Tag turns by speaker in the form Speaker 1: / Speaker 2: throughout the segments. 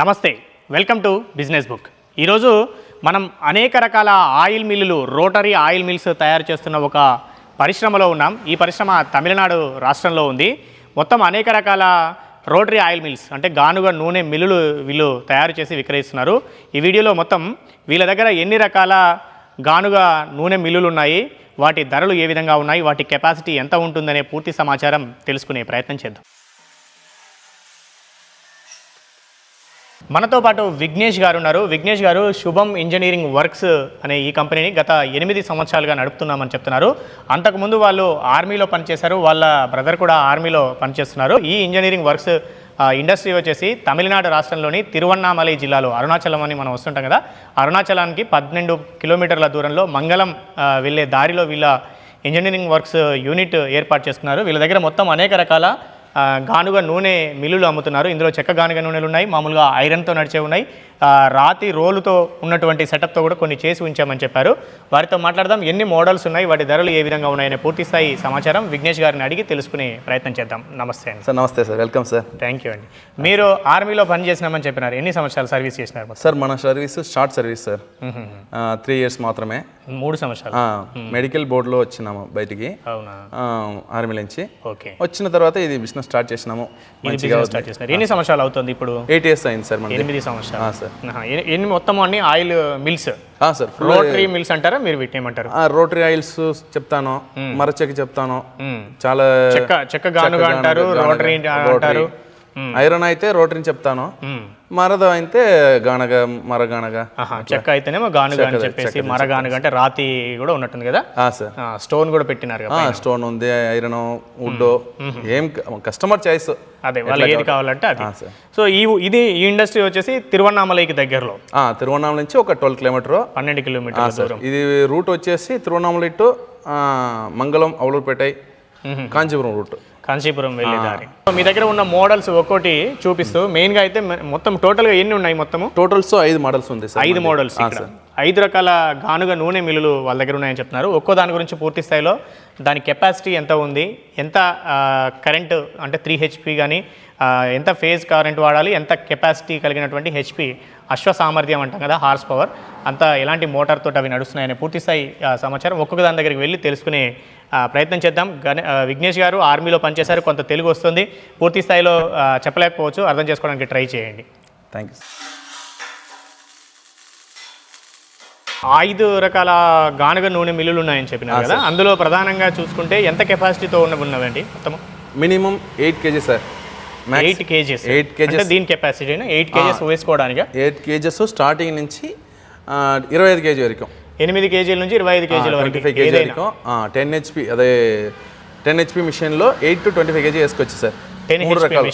Speaker 1: నమస్తే welcome to business book. ఈరోజు మనం అనేక రకాల ఆయిల్ మిల్లులు రోటరీ ఆయిల్ మిల్స్ తయారు చేస్తున్న ఒక పరిశ్రమలో ఉన్నాం. ఈ పరిశ్రమ తమిళనాడు రాష్ట్రంలో ఉంది. మొత్తం అనేక రకాల రోటరీ ఆయిల్ మిల్స్ అంటే గానుగ నూనె మిల్లులు వీళ్ళు తయారు చేసి విక్రయిస్తున్నారు. ఈ వీడియోలో మొత్తం వీళ్ళ దగ్గర ఎన్ని రకాల గానుగ నూనె మిల్లులు ఉన్నాయి వాటి ధరలు ఏ విధంగా ఉన్నాయి వాటి కెపాసిటీ ఎంత ఉంటుందనే పూర్తి సమాచారం తెలుసుకునే ప్రయత్నం చేద్దాం. మనతో పాటు విఘ్నేష్ గారు ఉన్నారు. విఘ్నేష్ గారు శుభం ఇంజనీరింగ్ వర్క్స్ అనే ఈ కంపెనీని గత ఎనిమిది సంవత్సరాలుగా నడుపుతున్నామని చెప్తున్నారు. అంతకుముందు వాళ్ళు ఆర్మీలో పనిచేశారు. వాళ్ళ బ్రదర్ కూడా ఆర్మీలో పనిచేస్తున్నారు. ఈ ఇంజనీరింగ్ వర్క్స్ ఇండస్ట్రీ వచ్చేసి తమిళనాడు రాష్ట్రంలోని తిరువన్నామలై జిల్లాలో అరుణాచలం అని మనం వస్తుంటాం కదా. అరుణాచలానికి పన్నెండు కిలోమీటర్ల దూరంలో మంగళం వెళ్ళే దారిలో వీళ్ళ ఇంజనీరింగ్ వర్క్స్ యూనిట్ ఏర్పాటు చేసుకున్నారు వీళ్ళ దగ్గర మొత్తం అనేక రకాల గానుగ నూనె మిల్లులు అమ్ముతున్నారు. ఇందులో చెక్క గానుగ నూనెలు ఉన్నాయి. మామూలుగా ఐరన్తో నడిచే ఉన్నాయి. రాతి రోలుతో ఉన్నటువంటి సెటప్తో కూడా కొన్ని చేసి ఉంచామని చెప్పారు. వారితో మాట్లాడదాం. ఎన్ని మోడల్స్ ఉన్నాయి? వాటి ధరలు ఏ విధంగా ఉన్నాయనే పూర్తి స్థాయి సమాచారం విఘ్నేష్ గారిని అడిగి తెలుసుకునే ప్రయత్నం చేద్దాం. నమస్తే అండి.
Speaker 2: సార్ నమస్తే sir. Welcome sir.
Speaker 1: Thank you అండి. మీరు ఆర్మీలో పని చేసినామని చెప్పినారు. ఎన్ని సంవత్సరాలు సర్వీస్ చేసినారు?
Speaker 2: సార్ మన service short service sir. Three years మాత్రమే.
Speaker 1: మూడు సంవత్సరాలు.
Speaker 2: మెడికల్ బోర్డులో వచ్చినాము బయటికి. ఆర్మీ నుంచి.
Speaker 1: ఓకే.
Speaker 2: వచ్చిన తర్వాత ఇది బిజినెస్ స్టార్ట్ చేసినాము.
Speaker 1: ఎన్ని సంవత్సరాలు అవుతుంది ఇప్పుడు?
Speaker 2: ఎయిట్ ఇయర్స్ అయింది సార్
Speaker 1: ఎనిమిది సంవత్సరాలు.
Speaker 2: సార్.
Speaker 1: ఎన్ని- మొత్తం అన్ని ఆయిల్ మిల్స్?
Speaker 2: ఆ, సార్
Speaker 1: రోటరీ మిల్స్ అంటారా? మీరు వీటిని ఏమంటారు?
Speaker 2: రోటరీ ఆయిల్స్ చెప్తాను. మరచెక్ చెప్తాను. చాలా
Speaker 1: చెక్క చెక్క గానుగ అంటారు రోటరీ. అంటారు.
Speaker 2: ఐరన్ అయితే రోటరీని చెప్తాను. మరద అయితే గానగ మరగానగ.
Speaker 1: చెక్క అయితేనేమో గానుగ అని చెప్పేసి మర గానుగ అంటే రాతి కూడా ఉన్నట్టుంది కదా?
Speaker 2: సార్.
Speaker 1: స్టోన్ కూడా పెట్టినారు కదా
Speaker 2: స్టోన్ ఉంది ఐరన్ వుడ్. ఏం కస్టమర్ చాయిస్.
Speaker 1: అదే వాళ్ళకి ఏది కావాలంటే అది. సో ఈ ఇది ఈ ఇండస్ట్రీ వచ్చేసి తిరువన్నామలైకి దగ్గరలో.
Speaker 2: తిరువన్నామల నుంచి ఒక ట్వెల్వ్ కిలోమీటర్.
Speaker 1: పన్నెండు కిలోమీటర్ల దూరం.
Speaker 2: ఇది రూట్ వచ్చేసి తిరువన్నామల టు మంగళం అవలూరుపేటై కాంచీపురం రూట్.
Speaker 1: కాంచీపురం వెళ్ళే దారి. సో మీ దగ్గర ఉన్న మోడల్స్ ఒక్కోటి చూపిస్తూ మెయిన్గా అయితే మొత్తం టోటల్గా ఎన్ని ఉన్నాయి మొత్తము?
Speaker 2: టోటల్స్ ఐదు మోడల్స్ ఉంది
Speaker 1: ఐదు మోడల్స్ ఐదు రకాల గానుగ నూనె మిల్లులు వాళ్ళ దగ్గర ఉన్నాయని చెప్తున్నారు. ఒక్కో దాని గురించి పూర్తి స్థాయిలో దాని కెపాసిటీ ఎంత ఉంది? ఎంత కరెంట్ అంటే త్రీ హెచ్పి కానీ ఎంత ఫేజ్ కరెంట్ వాడాలి? ఎంత కెపాసిటీ కలిగినటువంటి హెచ్పి అశ్వ సామర్థ్యం అంటాం కదా హార్స్ పవర్ అంత ఎలాంటి మోటార్ తోటి అవి నడుస్తున్నాయనే పూర్తి స్థాయి ఆ, సమాచారం ఒక్కొక్క దాని దగ్గరికి వెళ్ళి తెలుసుకునే ప్రయత్నం చేద్దాం. విఘ్నేష్ గారు ఆర్మీలో పనిచేశారు కొంత తెలుగు వస్తుంది. పూర్తి స్థాయిలో చెప్పలేకపోవచ్చు అర్థం చేసుకోవడానికి ట్రై చేయండి.
Speaker 2: థ్యాంక్ యూ
Speaker 1: ఐదు రకాల గానుగ నూనె మిల్లులు ఉన్నాయని చెప్పినారు కదా. అందులో ప్రధానంగా చూసుకుంటే ఎంత కెపాసిటీతో ఉన్న ఉన్నవండి మొత్తం
Speaker 2: minimum eight KG sir
Speaker 1: eight KGs.
Speaker 2: Eight KGs.
Speaker 1: దీని కెపాసిటీ ఎయిట్ కేజెస్ వేసుకోవడానికి?
Speaker 2: ఎయిట్ కేజెస్ స్టార్టింగ్ నుంచి ఆ, ఇరవై ఐదు కేజీ వరకు.
Speaker 1: ఎనిమిది కేజీల నుంచి ఇరవై ఐదు కేజీల
Speaker 2: ట్వంటీ
Speaker 1: వరకు
Speaker 2: ఫైవ్ కేజీ టెన్ హెచ్పి అదే టెన్ హెచ్పి మిషన్లో eight to twenty five KG వేసుకోవచ్చు సార్
Speaker 1: 10
Speaker 2: మూడు రకాలు.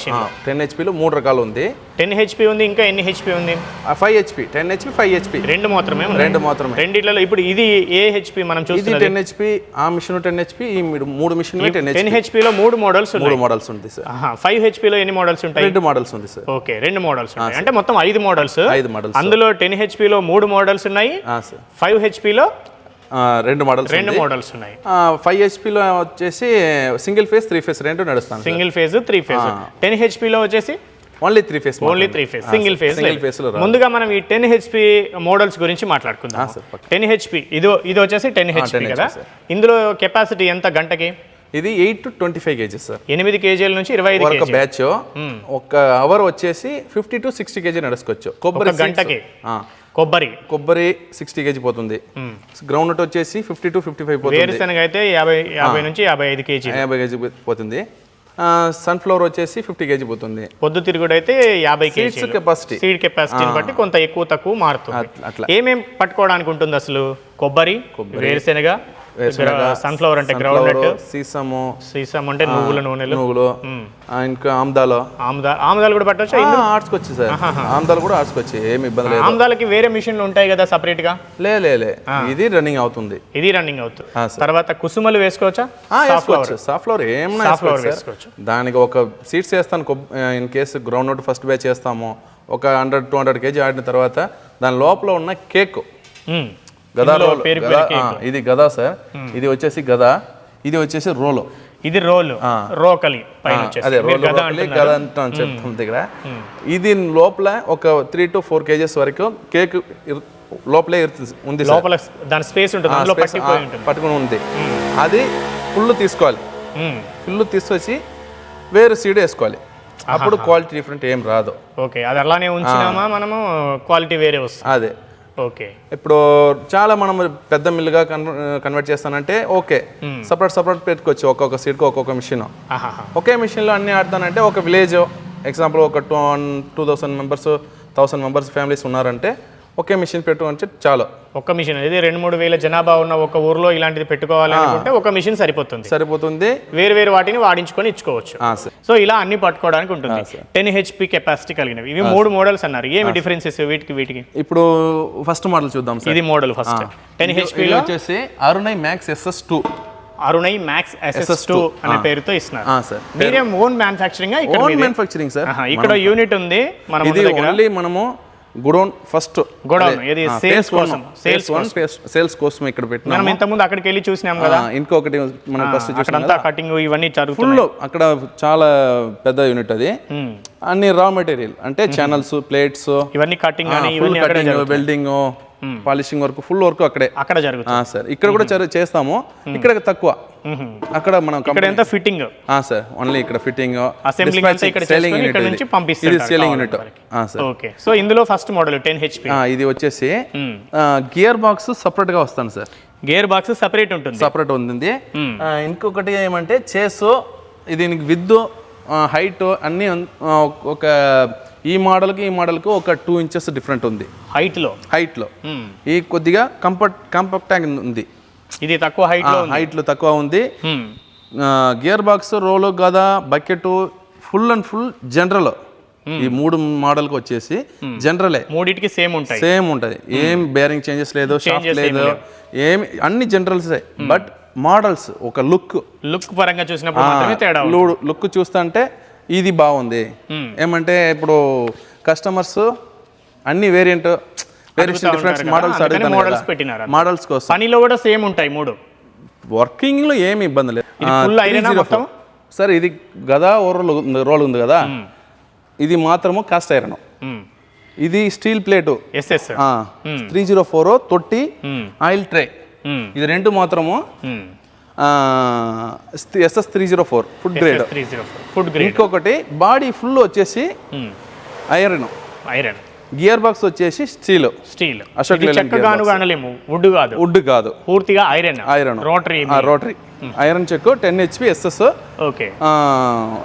Speaker 2: టెన్ హెచ్పిలో మూడు రకాలు ఉంది.
Speaker 1: టెన్ హెచ్పి ఉంది ఇంకా ఎన్ని హెచ్పి ఉంది?
Speaker 2: Five HP ten HP five HP.
Speaker 1: రెండు మాత్రమే ఉన్నాయి.
Speaker 2: రెండు మాత్రమే.
Speaker 1: రెండిట్లలో ఇప్పుడు ఇది ఏ హెచ్పి మనం చూస్తున్నది?
Speaker 2: టెన్ హెచ్పి ఆ మిషన్ టెన్ హెచ్పి ఈ మూడు మిషన్ టెన్
Speaker 1: టెన్ హెచ్పిలో మూడు మోడల్స్ ఉన్నాయి.
Speaker 2: మూడు మోడల్స్ ఉంది సార్.
Speaker 1: ఫైవ్ హెచ్పిలో ఎన్ని మోడల్స్ ఉంటాయి?
Speaker 2: రెండు మోడల్స్ ఉంది సార్.
Speaker 1: ఓకే రెండు మోడల్స్ ఉంటాయి. అంటే మొత్తం ఐదు మోడల్స్.
Speaker 2: ఐదు మోడల్స్.
Speaker 1: అందులో టెన్ హెచ్పిలో మూడు మోడల్స్ ఉన్నాయి. ఫైవ్ హెచ్పిలో
Speaker 2: రెండు మోడల్స్
Speaker 1: రెండు మోడల్స్ ఉన్నాయి.
Speaker 2: ఫైవ్ హెచ్పిలో వచ్చేసి సింగిల్ ఫేస్ త్రీ ఫేస్ రెండు నడుస్తాను
Speaker 1: single phase three phase ten హెచ్పిలో వచ్చేసి
Speaker 2: only three phase
Speaker 1: only three phase single phase
Speaker 2: single ఫేస్లో
Speaker 1: ముందుగా మనం ఈ టెన్ హెచ్పి మోడల్స్ గురించి మాట్లాడుకుందాం. టెన్ హెచ్పి ఇది ఇది వచ్చేసి టెన్ హెచ్పి
Speaker 2: 10
Speaker 1: కదా. ఇందులో కెపాసిటీ ఎంత గంటకి?
Speaker 2: ఇది eight to twenty five KGs sir.
Speaker 1: ఎనిమిది కేజీల నుంచి ఇరవై
Speaker 2: ఒక బ్యాచ్. ఒక అవర్ వచ్చేసి ఫిఫ్టీ టు సిక్స్టీ కేజీ నడుచుకోవచ్చు. కొబ్బరి
Speaker 1: గంటకి? కొబ్బరి.
Speaker 2: కొబ్బరి సిక్స్టీ కేజీ పోతుంది. గ్రౌండ్ నట్ వచ్చేసి ఫిఫ్టీ టు ఫిఫ్టీ ఫైవ్ పోతుంది.
Speaker 1: వేరుశనగ అయితే యాభై యాభై నుంచి యాభై ఐదు కేజీ
Speaker 2: యాభై కేజీ పోతుంది. సన్ఫ్లవర్ వచ్చేసి ఫిఫ్టీ కేజీ పోతుంది.
Speaker 1: పొద్దు తిరుగుడు అయితే యాభై కేజీ
Speaker 2: కెపాసిటీ
Speaker 1: సీడ్ కెపాసిటీని బట్టి కొంత ఎక్కువ తక్కువ మారుతుంది.
Speaker 2: అట్లా- అట్లా.
Speaker 1: ఏమేం పట్టుకోవడానికి ఉంటుంది అసలు కొబ్బరి. వేరుశనగ, సన్ఫ్లవర్ అంటే గ్రౌండ్
Speaker 2: సీసము
Speaker 1: సీసం అంటే నువ్వుల నూనెలు.
Speaker 2: నువ్వులు ఇంకా ఆమ్దాలు.
Speaker 1: ఆముదా ఆముదాలు కూడా పట్టవచ్చు
Speaker 2: ఆడ్చుకోవచ్చు సార్. ఆమ్దాలు కూడా ఆడ్చుకోవచ్చు ఏమి ఇబ్బంది లేదు.
Speaker 1: ఆముదాలకి వేరే మిషన్లు ఉంటాయి కదా సపరేట్గా
Speaker 2: లే లే. లే ఇది రన్నింగ్ అవుతుంది.
Speaker 1: ఇది రన్నింగ్ అవుతుంది. తర్వాత కుసుమలు వేసుకోవచ్చా?
Speaker 2: వేసుకోవచ్చు. ఏమన్నా
Speaker 1: Safflower
Speaker 2: వేసుకోవచ్చు. దానికి ఒక సీడ్స్ వేస్తాను in case groundnut first batch వేస్తాము ఒక హండ్రెడ్ టూ హండ్రెడ్ కేజీ ఆడిన తర్వాత దాని లోపల ఉన్న కేక్
Speaker 1: మ్మ్.
Speaker 2: గదా
Speaker 1: ఇందులో
Speaker 2: రోల్
Speaker 1: పేరు
Speaker 2: గదా, ఆ, ఇది గదా సార్? ఇది వచ్చేసి గదా ఇది వచ్చేసి రోలో.
Speaker 1: ఇది రోల్ రోకలి
Speaker 2: అదే రోకలి. గద అంటాం చెప్తాం దగ్గర ఇది లోపల ఒక త్రీ టు ఫోర్ కేజెస్ వరకు కేక్ లోపలే ఉంది
Speaker 1: లోపల దాని స్పేస్ ఉంటుంది
Speaker 2: పట్టుకుని ఉంది. అది ఫుల్ తీసుకోవాలి. ఫుల్ తీసుకొచ్చి వేరే సీడ్ వేసుకోవాలి. అప్పుడు క్వాలిటీ డిఫరెంట్ ఏం రాదు.
Speaker 1: ఓకే అది అలానే ఉంచినామా మనము క్వాలిటీ వేరే వస్తుంది.
Speaker 2: అదే.
Speaker 1: ఓకే.
Speaker 2: ఇప్పుడు చాలా మనం పెద్ద మిల్లుగా కన్వర్ట్ చేస్తానంటే ఓకే. సపరేట్ సపరేట్ పెట్టుకోవచ్చు. ఒక్కొక్క సీడ్కి ఒక్కొక్క మిషన్ ఒకే మిషన్లో అన్ని ఆడతానంటే ఒక విలేజ్ ఎగ్జాంపుల్ ఒక two two thousand members thousand members families ఉన్నారంటే ఒకే మిషన్ పెట్టుకుంటే చాలు.
Speaker 1: ఒక్క మిషన్. ఇది రెండు మూడు వేల జనాభా ఉన్న ఒక ఊర్లో ఇలాంటిది పెట్టుకోవాలి అనుకుంటే ఒక మిషన్ సరిపోతుంది.
Speaker 2: సరిపోతుంది.
Speaker 1: వేరు వేరు వాటిని వాడించుకొని ఇచ్చుకోవచ్చు. సో. ఇలా అన్ని పట్టుకోవడానికి ఉంటుంది. టెన్ హెచ్పి కెపాసిటీ కలిగినవి. ఇవి మూడు మోడల్స్ అన్నారు. ఏమి డిఫరెన్సెస్ వీటికి వీటికి?
Speaker 2: ఇప్పుడు ఫస్ట్ మోడల్ చూద్దాం
Speaker 1: ఇది మోడల్ ఫస్ట్. టెన్
Speaker 2: ఇది
Speaker 1: హెచ్పిలో
Speaker 2: వచ్చేసి Arunai max SS two.
Speaker 1: Arunai max SS two అనే పేరుతో ఇస్తున్నారు.
Speaker 2: సార్.
Speaker 1: మీరే ఓన్ మ్యానుఫాక్చరింగ్ ఇక్కడ
Speaker 2: ఓన్? Manufacturing sir.
Speaker 1: ఇక్కడ యూనిట్ ఉంది మన
Speaker 2: ఇది ఓన్లీ మనము గుడౌన్ ఫస్ట్.
Speaker 1: Godown, ఇది sales కోసం,
Speaker 2: సేల్స్ వన్ సేల్స్ కోసం ఇక్కడ పెట్టినాము.
Speaker 1: మనం ఇంత ముందు అక్కడికి వెళ్ళి చూసినాం కదా.
Speaker 2: ఇంకొకటి మనం ఫస్ట్ చూసిన
Speaker 1: కటింగ్ ఇవన్నీ
Speaker 2: ఫుల్ అక్కడ చాలా పెద్ద యూనిట్ అది. అన్ని రా మెటీరియల్ అంటే ఛానల్స్ ప్లేట్స్
Speaker 1: ఇవన్నీ కటింగ్ అని ఇవన్నీ
Speaker 2: cutting welding polishing work full work అక్కడే.
Speaker 1: అక్కడ జరుగుతుంది.
Speaker 2: ఆ, సార్. ఇక్కడ కూడా చేస్తాము. ఇక్కడ తక్కువ. అక్కడ మనం
Speaker 1: ఇక్కడ ఎంత ఫిట్టింగ్
Speaker 2: సార్. ఓన్లీ ఇక్కడ ఫిట్టింగ్
Speaker 1: అసెంబ్లింగ్ అంతా ఇక్కడ చేసుకొని ఇక్కడ నుంచి
Speaker 2: ఇది.
Speaker 1: పంపిస్తారు
Speaker 2: selling unit sir.
Speaker 1: Okay so ఇందులో ఫస్ట్ మోడల్ టెన్ హెచ్పి
Speaker 2: ఆ, ఇది వచ్చేసి గియర్ బాక్స్ సపరేట్గా వస్తాను సార్.
Speaker 1: గేర్ బాక్స్ సెపరేట్ ఉంటుంది.
Speaker 2: సపరేట్ ఆ, ఇంకొకటి ఏమంటే చేసు దీనికి విత్ హైట్ అన్ని ఆ, ఒక ఈ మోడల్కి ఈ మోడల్కి ఒక టూ ఇంచెస్ డిఫరెంట్ ఉంది.
Speaker 1: హైట్లో
Speaker 2: హైట్లో.
Speaker 1: మ్మ్.
Speaker 2: ఈ కొద్దిగా కంఫర్ట్ కాంపాక్ట్ ఉంది.
Speaker 1: ఇది తక్కువ హైట్
Speaker 2: హైట్లో తక్కువ ఉంది. గియర్ బాక్స్ రోలు గద bucket full and full general. ఈ మూడు మోడల్కి వచ్చేసి జనరలే.
Speaker 1: మూడిటికి సేమ్ ఉంటాయి.
Speaker 2: సేమ్ ఉంటది. ఏం బేరింగ్ చేంజెస్ లేదు షాఫ్ట్ లేదు. ఏమి అన్ని జనరల్సే. బట్ మోడల్స్ ఒక లుక్.
Speaker 1: లుక్ పరంగా చూసినప్పుడు తేడా ఉంటుంది.
Speaker 2: లుక్ చూస్తుంటే ఇది బాగుంది. ఏమంటే ఇప్పుడు కస్టమర్స్ అన్ని వేరియంట్ వేరియేషన్ మోడల్స్ అడుగుతాను
Speaker 1: పెట్టినారు.
Speaker 2: మోడల్స్ కోసం.
Speaker 1: పనిలో కూడా సేమ్ ఉంటాయి మూడు.
Speaker 2: వర్కింగ్లో ఏమి ఇబ్బంది లేదు? సార్ ఇది గదా ఓవర్ రోల్ ఉంది కదా? ఇది మాత్రము కాస్ట్ ఐరన్ ఇది steel plate. Three zero four తొట్టి ఆయిల్ ట్రే. ఇది రెండు మాత్రము SS three zero four food grade
Speaker 1: food grade
Speaker 2: ఇంకొకటి బాడీ ఫుల్ వచ్చేసి ఐరన్
Speaker 1: ఐరన్
Speaker 2: గియర్ బాక్స్ వచ్చేసి స్టీల్
Speaker 1: స్టీల్
Speaker 2: అశోక్
Speaker 1: కానలేము వుడ్ కాదు.
Speaker 2: వుడ్ కాదు.
Speaker 1: పూర్తిగా iron
Speaker 2: iron
Speaker 1: rotary
Speaker 2: rotary iron check ten HP SS
Speaker 1: okay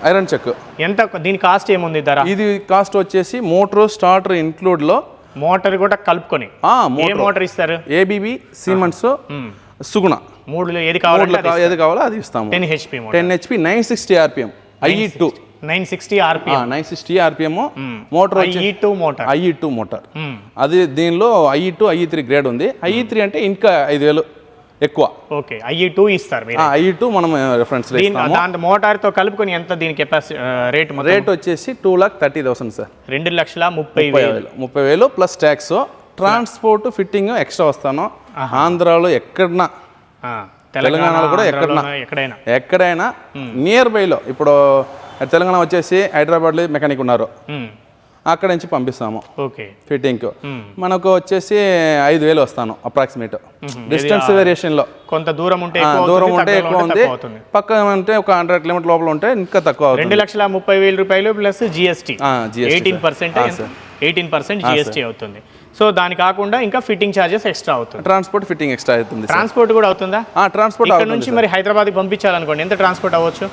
Speaker 2: iron check
Speaker 1: ఎంత దీని కాస్ట్ ఏముంది ధర?
Speaker 2: ఇది కాస్ట్ వచ్చేసి మోటార్ స్టార్టర్ ఇంక్లూడ్లో
Speaker 1: మోటార్ కూడా కలుపుకొని.
Speaker 2: మోటార్
Speaker 1: ఇస్తారు?
Speaker 2: ఏబీబీ సిమెంట్స్ సుగుణ
Speaker 1: మూడు ఏది కావాలంటే
Speaker 2: మూడులో కా- ఏది కావాలో అది ఇస్తాము.
Speaker 1: Ten HP
Speaker 2: ten HP nine sixty RPM IE two.
Speaker 1: Nine sixty RP
Speaker 2: nine sixty RPM motor వచ్చి
Speaker 1: ఈ two motor.
Speaker 2: IE two motor. అది దీనిలో IE two IE three grade ఉంది. ఐఈ త్రీ అంటే ఇంకా ఐదు వేలు ఎక్కువ.
Speaker 1: ఓకే ఐఈ టూ ఇస్తారు మీరు.
Speaker 2: ఐఈ టూ మనం రెఫరెన్స్
Speaker 1: దాంట్లో మోటార్తో కలుపుకొని ఎంత దీని కెపాసిటీ రేట్
Speaker 2: రేట్ వచ్చేసి two lakh thirty thousand sir.
Speaker 1: రెండు లక్షల ముప్పై వేలు.
Speaker 2: ముప్పై వేలు. Plus tax. Transport fitting extra వస్తాను. ఆంధ్రాలో ఎక్కడన్నా తెలంగాణలో కూడా
Speaker 1: ఆంధ్రాలో
Speaker 2: ఎక్కడన్నా.
Speaker 1: ఎక్కడైనా.
Speaker 2: ఎక్కడైనా నియర్ బైలో ఇప్పుడు తెలంగాణ వచ్చేసి హైదరాబాద్లో మెకానిక్ ఉన్నారు. అక్కడ నుంచి పంపిస్తాము.
Speaker 1: ఓకే.
Speaker 2: ఫిట్టింగ్ మనకు వచ్చేసి ఐదు వేలు వస్తాను అప్రాక్సిమేట్ డిస్టెన్స్ వేరియేషన్లో
Speaker 1: కొంత దూరం ఉంటే
Speaker 2: దూరం ఉంటే ఎక్కువ
Speaker 1: ఉంటే
Speaker 2: ఉంది. పక్కన అంటే ఒక హండ్రెడ్ కిలోమీటర్ లోపల ఉంటే ఇంకా తక్కువ
Speaker 1: రెండు లక్షల ముప్పై వేల రూపాయలు plus GST eighteen percent eighteen percent GST అవుతుంది. సో దాని కాకుండా ఇంకా ఫిట్టింగ్ ఛార్జెస్ ఎక్స్ట్రా అవుతుంది.
Speaker 2: ట్రాన్స్పోర్ట్ ఫిట్టింగ్ ఎక్స్ట్రా అవుతుంది.
Speaker 1: ట్రాన్స్పోర్ట్ కూడా అవుతుందా?
Speaker 2: ట్రాన్స్పోర్ట్
Speaker 1: ఇక్కడ నుంచి మరి హైదరాబాద్కి పంపించాలనుకోండి ఎంత ట్రాన్స్పోర్ట్ అవ్వచ్చు?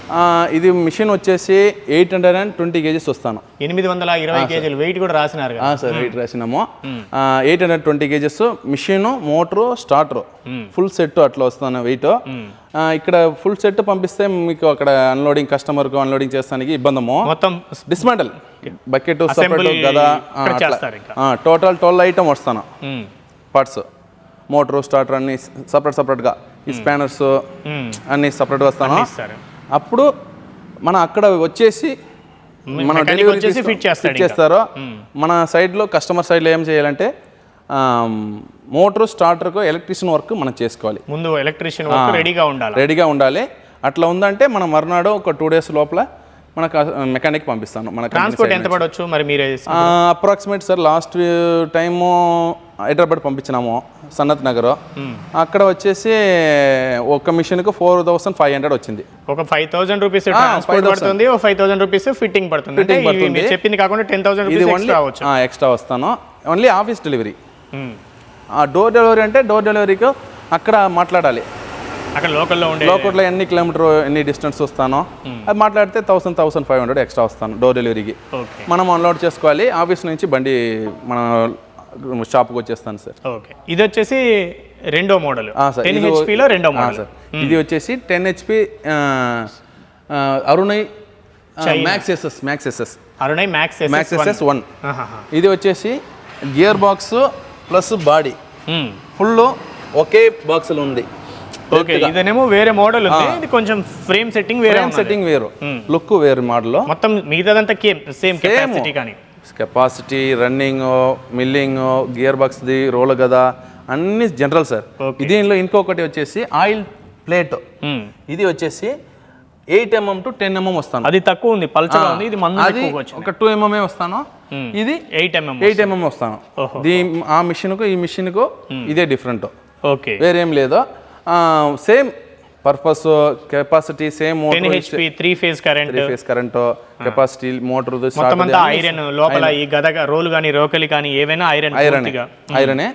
Speaker 2: ఇది మిషన్ వచ్చేసి eight hundred and twenty KGs వస్తాను.
Speaker 1: ఎనిమిది వందల ఇరవై కేజీలు. వెయిట్ కూడా రాసినారు
Speaker 2: sir weight రాసినాము. Eight hundred twenty KGs machine motor starter. Full set అట్లా వస్తాను వెయిట్. ఇక్కడ ఫుల్ సెట్ పంపిస్తే మీకు అక్కడ అన్లోడింగ్ కస్టమర్కు అన్లోడింగ్ చేస్తానికి ఇబ్బందము.
Speaker 1: మొత్తం
Speaker 2: డిస్మాంటల్ బకెట్
Speaker 1: ఇంకా.
Speaker 2: టోటల్ ట్వెల్వ్ ఐటమ్ వస్తాను. పార్ట్స్ మోటార్ స్టార్టర్ అన్ని సపరేట్ సపరేట్గా ఈ స్పానర్స్
Speaker 1: మ్మ్.
Speaker 2: అన్ని సపరేట్ వస్తాను? అప్పుడు మన అక్కడ వచ్చేసి మన
Speaker 1: Mechanic
Speaker 2: డెలివరీ
Speaker 1: fit
Speaker 2: చేస్తారో? మన సైడ్లో కస్టమర్ సైడ్లో ఏం చేయాలంటే మోటార్ స్టార్టర్కు ఎలక్ట్రీషియన్ వర్క్ మనం చేసుకోవాలి.
Speaker 1: ముందు ఎలక్ట్రీషియన్ రెడీగా ఉండాలి?
Speaker 2: రెడీగా ఉండాలి. అట్లా ఉందంటే మనం మర్నాడు ఒక టూ డేస్ లోపల మన మెకానిక్ పంపిస్తాను. మన
Speaker 1: ట్రాన్స్పోర్ట్ ఎంత పడవచ్చు మరి మీరు
Speaker 2: approximate sir last time Hyderabad పంపించినాము Sanath Nagar. అక్కడ వచ్చేసి ఒక మిషన్కి ఫోర్ థౌసండ్ ఫైవ్ హండ్రెడ్ వచ్చింది.
Speaker 1: ఒక ఫైవ్ థౌసండ్ రూపీస్ ట్రాన్స్పోర్ట్
Speaker 2: 5,000.
Speaker 1: పడుతుంది ఒక ఫైవ్ థౌసండ్ రూపీస్ ఫిట్టింగ్ పడుతుంది.
Speaker 2: పడుతుంది.
Speaker 1: చెప్పింది కాకుండా టెన్ థౌసండ్
Speaker 2: ఇది ఓన్లీ
Speaker 1: ఎక్స్ట్రా
Speaker 2: వస్తాను. Only office delivery door delivery అంటే డోర్ డెలివరీకి అక్కడ మాట్లాడాలి.
Speaker 1: అక్కడ లోకల్లో ఉండే
Speaker 2: లోకల్లో ఎన్ని కిలోమీటర్ ఎన్ని డిస్టెన్స్ వస్తాను అది మాట్లాడితే thousand thousand five hundred extra వస్తాను డోర్ డెలివరీకి మనం అన్లోడ్ చేసుకోవాలి. ఆఫీస్ నుంచి బండి మన షాప్కి వచ్చేస్తాను సార్.
Speaker 1: ఓకే ఇది వచ్చేసి రెండో మోడల్. టెన్ హెచ్పిలో రెండో మోడల్.
Speaker 2: సార్. ఇది వచ్చేసి ten HP Arunai max SS max SS
Speaker 1: Arunai max
Speaker 2: max SS one ఇది వచ్చేసి gear box plus body full ఒకే బాక్స్లో ఉంది.
Speaker 1: ఓకే ఇదేనేమో వేరే మోడల్ ఉంది. ఇది కొంచెం ఫ్రేమ్ సెట్టింగ్ వేరే.
Speaker 2: సెట్టింగ్ వేరు. లుక్ వేరు మోడల్లో
Speaker 1: మొత్తం మిగతాదంతా సేమ్ కెపాసిటీ కానీ.
Speaker 2: కెపాసిటీ రన్నింగ్ మిల్లింగ్ గియర్ బాక్స్ది రోల్ గదా అన్ని జనరల్ సార్. దీనిలో ఇంకొకటి వచ్చేసి ఆయిల్ ప్లేట్
Speaker 1: మ్మ్.
Speaker 2: ఇది వచ్చేసి eight MM to ten MM వస్తాను.
Speaker 1: అది తక్కువ ఉంది పల్చగా ఉంది ఇది మందు
Speaker 2: అది ఒక టూ ఎంఎంఏ వస్తాను. ఇది
Speaker 1: ఎయిట్ ఎంఎం
Speaker 2: ఎయిట్ ఎంఎం వస్తాను. దీ ఆ మిషన్కు ఈ మిషన్కు ఇదే డిఫరెంట్
Speaker 1: ఓకే
Speaker 2: వేరేం లేదు. Same purpose capacity same
Speaker 1: three phase current
Speaker 2: three phase current capacity motor
Speaker 1: iron లోపల ఈ గద రోలు కానీ రోకలి కానీ ఏవైనా ఐరన్
Speaker 2: ఐరన్ ఐరనే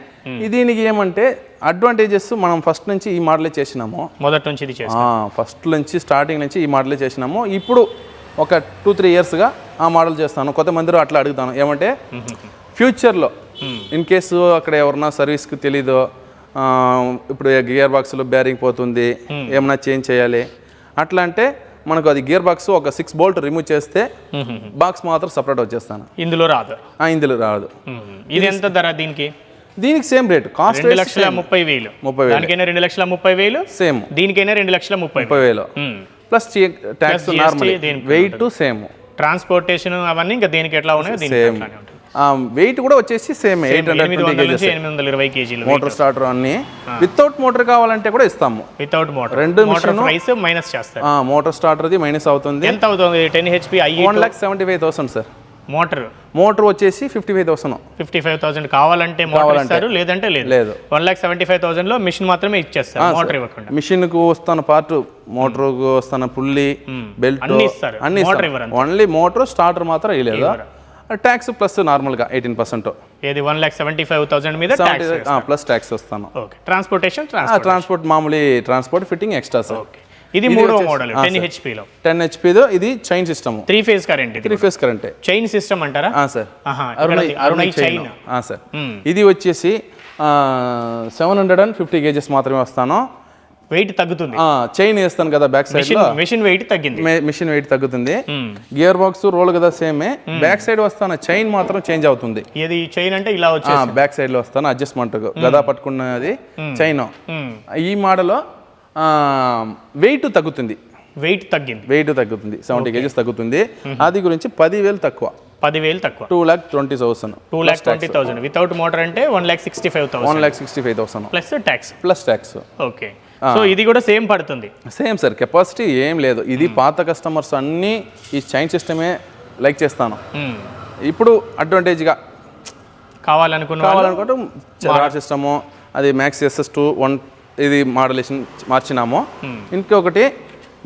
Speaker 2: దీనికి ఏమంటే అడ్వాంటేజెస్ మనం ఫస్ట్ నుంచి ఈ మోడలే చేసినాము.
Speaker 1: మొదటి నుంచి ఇది
Speaker 2: ఫస్ట్ నుంచి స్టార్టింగ్ నుంచి ఈ మోడలే చేసినాము. ఇప్పుడు ఒక టూ త్రీ ఇయర్స్గా ఆ మోడల్ చేస్తాను. కొత్త మందిలో అట్లా అడుగుతాను. ఏమంటే ఫ్యూచర్లో ఇన్ కేసు అక్కడ ఎవరన్నా సర్వీస్కి తెలీదు ఇప్పుడు గియర్ బాక్స్లో బ్యారింగ్ పోతుంది ఏమన్నా చేంజ్ చేయాలి? అట్లా అంటే మనకు అది గియర్ బాక్స్ ఒక సిక్స్ బోల్ట్ రిమూవ్ చేస్తే బాక్స్ మాత్రం సపరేట్ వచ్చేస్తాను.
Speaker 1: ఇందులో రాదు.
Speaker 2: ఇందులో రాదు.
Speaker 1: మ్మ్. ఇది ఎంత ధర దీనికి?
Speaker 2: దీనికి సేమ్ రేట్ కాస్ట్
Speaker 1: రెండు లక్షల ముప్పై వేలు.
Speaker 2: ముప్పై వేలు.
Speaker 1: దానికైనా రెండు లక్షల ముప్పై వేలు
Speaker 2: సేమ్
Speaker 1: దీనికైనా రెండు లక్షల ముప్పై
Speaker 2: ముప్పై వేలు. Plus tax normal weight same
Speaker 1: transportation అవన్నీ ఇంకా దేనికి ఎట్లా ఉన్నాయో దీనికి
Speaker 2: సేమ్ వెయిట్ కూడా వచ్చేసి సేమ్ ఎయిట్ హండ్రెడ్
Speaker 1: ఇరవై కేజీలు
Speaker 2: మోటార్ స్టార్టర్ అన్ని. వితౌట్ మోటార్ కావాలంటే కూడా ఇస్తాము.
Speaker 1: వితౌట్ మోటార్
Speaker 2: రెండు
Speaker 1: మోటార్ ప్రైస్ మైనస్ చేస్తారు.
Speaker 2: మోటార్ స్టార్టర్ది మైనస్ అవుతుంది.
Speaker 1: ఎంత అవుతుంది? Ten HP I
Speaker 2: one lakh seventy five thousand sir
Speaker 1: motor
Speaker 2: motor వచ్చేసి fifty five thousand
Speaker 1: fifty five thousand కావాలంటే. మోటార్ ఇస్తారు లేదంటే లేదు.
Speaker 2: లేదు.
Speaker 1: వన్ లాక్ సెవెంటీ ఫైవ్ థౌసండ్లో మిషన్ మాత్రమే ఇచ్చేస్తారు మోటార్ ఇవ్వకుండా.
Speaker 2: మిషన్కు వస్తాను పార్ట్ మోటార్కు వస్తాను పుల్లి బెల్ట్
Speaker 1: అన్ని ఇస్తారు.
Speaker 2: అన్ని
Speaker 1: మోటార్ ఇవ్వరు
Speaker 2: ఓన్లీ మోటార్ స్టార్టర్ మాత్రం వేయలేదు ట్యాక్స్ ప్లస్ నార్మల్గా ఎయిటీన్ పర్సెంట్
Speaker 1: ఏది? One lakh seventy five thousand మీద ట్యాక్స్
Speaker 2: ప్లస్ ట్యాక్స్ వస్తాను.
Speaker 1: ఓకే ట్రాన్స్పోర్టేషన్ ట్రాన్స్పోర్ట్
Speaker 2: మామూలు transport fitting extra sir
Speaker 1: okay ఇది మూడో మోడల్ టెన్ హెచ్పిలో
Speaker 2: టెన్ హెచ్పిదో ఇది chain system
Speaker 1: three phase current
Speaker 2: three phase కరెంటే
Speaker 1: chain system అంటారా?
Speaker 2: సార్
Speaker 1: అరుణై చైన్
Speaker 2: సార్ ఇది వచ్చేసి seven hundred and fifty KGs మాత్రమే వస్తాను.
Speaker 1: వెయిట్ తగ్గుతుంది.
Speaker 2: చైన్ వేస్తాను కదా back side
Speaker 1: machine machine weight తగ్గింది.
Speaker 2: మిషన్ వెయిట్ తగ్గుతుంది.
Speaker 1: Hmm.
Speaker 2: గియర్ బాక్స్ రోల్ కదా సేమే బ్యాక్ సైడ్ వస్తాను చైన్ మాత్రం చేంజ్ అవుతుంది.
Speaker 1: ఇది చైన్ అంటే ఇలా వచ్చేసి
Speaker 2: బ్యాక్ సైడ్లో వస్తాను అడ్జస్ట్మెంట్ గదా పట్టుకున్నది చైన్
Speaker 1: Hmm.
Speaker 2: ఈ మోడల్ వెయిట్ తగ్గుతుంది.
Speaker 1: వెయిట్ తగ్గింది.
Speaker 2: వెయిట్ తగ్గుతుంది సెవెంటీ కేజీస్ తగ్గుతుంది. అది గురించి పదివేలు తక్కువ.
Speaker 1: పదివేలు తక్కువ.
Speaker 2: Two lakh twenty thousand
Speaker 1: two lakh twenty thousand without motor అంటే one lakh sixty five thousand
Speaker 2: one lakh sixty five thousand
Speaker 1: plus tax
Speaker 2: plus tax
Speaker 1: okay so ఇది కూడా సేమ్ పడుతుంది.
Speaker 2: సేమ్ సార్ కెపాసిటీ ఏం లేదు. ఇది పాత కస్టమర్స్ అన్నీ ఈ చైన్ సిస్టమే లైక్ చేస్తాను. ఇప్పుడు అడ్వాంటేజ్గా
Speaker 1: కావాలనుకున్న
Speaker 2: కావాలనుకుంటే సిస్టము అది మ్యాక్స్ ఎస్ఎస్ టూ వన్ ఇది మోడలేషన్ మార్చినాము. ఇంకొకటి